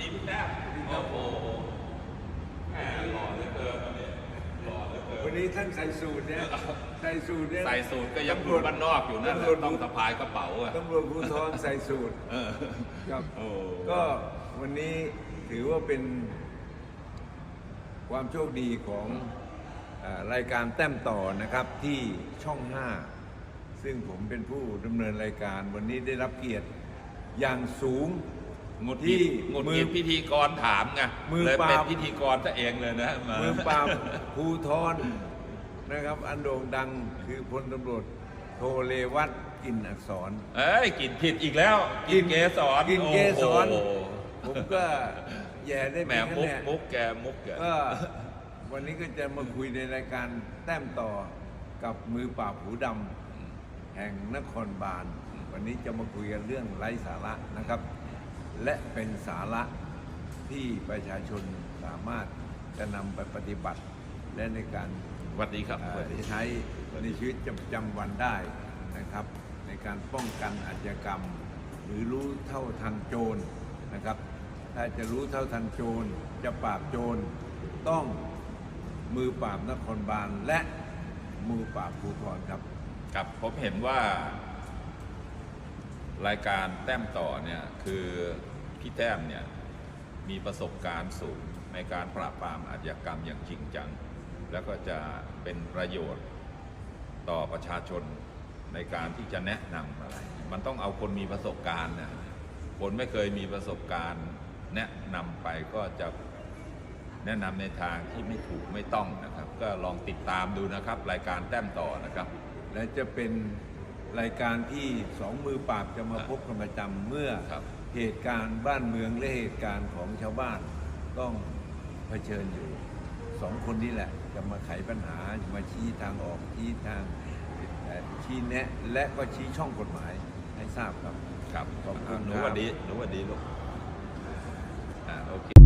ดีพี่แต้มโอ้โหแหมหล่อเหลือเกินวันนี้หล่อเหลือเกิน วันนี้ท่านใส่สูตรเนี่ยใส่สูตรเนี่ยใส่สูตรก็ยังอยู่บ้านนอกอยู่นั่นแหละตำรวจต้องสะพายกระเป๋าอะตำรวจภูธรใส่สูตรเออครับโอ้ก็วันนี้ถือว่าเป็น ความโชคดีของเออรายการแต้มต่อนะครับที่ช่อง 5 ซึ่งผมเป็นผู้ดำเนินรายการ วันนี้ได้รับเกียรติอย่างสูง หงุดหงิดที่หงุดหงิดมือพิธีกรถามไงมือเลยปราบเป็นพิธีกรซะเองเลยนะามือปราบภูทรนะครับ อันโด่งดังคือพลตำรวจโทเลวัตกลินอักษร เอ้ยกินผิดอีกแล้ว กินเกสรกินเกสร โอ้โหผมก็แย่ได้แหมเพียงมุกแค่มุกแกมุกแกก็วันนี้ก็จะมาคุยในรายการแต้มต่อกับมือปราบหูดำแห่งนครบาลวันนี้จะมาคุยกันเรื่องไร้สาระนะครับ และเป็นสาระที่ประชาชนสามารถจะนำไปปฏิบัติ และในการสวัสดีครับเอ่สอวัสดีใช้ในชีวิตประจำวันได้นะครับ ในการป้องกันอาชญากรรม หรือรู้เท่าทันโจรนะครับ ถ้าจะรู้เท่าทันโจรจะปราบโจรต้องมือปราบนครบาลและมือปราบภูธรครับ ครับผมเห็นว่า รายการแต้มต่อเนี่ยคือพี่แต้มเนี่ยมีประสบการณ์สูงในการปราบปรามอาชญากรรมอย่างจริงจัง แล้วก็จะเป็นประโยชน์ต่อประชาชนในการที่จะแนะนำอะไร มันต้องเอาคนมีประสบการณ์นะคนไม่เคยมีประสบการณ์แนะนำไปก็จะแนะนำในทางที่ไม่ถูกไม่ต้องนะครับ ก็ลองติดตามดูนะครับ รายการแต้มต่อนะครับ และจะเป็น รายการที่สองมือปราบจะมาพบกันประจำเมื่อครับเหตุการณ์บ้านเมืองและเหตุการณ์ของชาวบ้านต้องเผชิญอยู่สองคนนี้แหละ จะมาไขปัญหามาชี้ทางออกชี้ทางเอ่อชี้แนะและก็ชี้ช่องกฎหมายให้ทราบครับ ครับขอบคุณหนูครับหวันดีหนูหวันดีลูกอ่าโอเค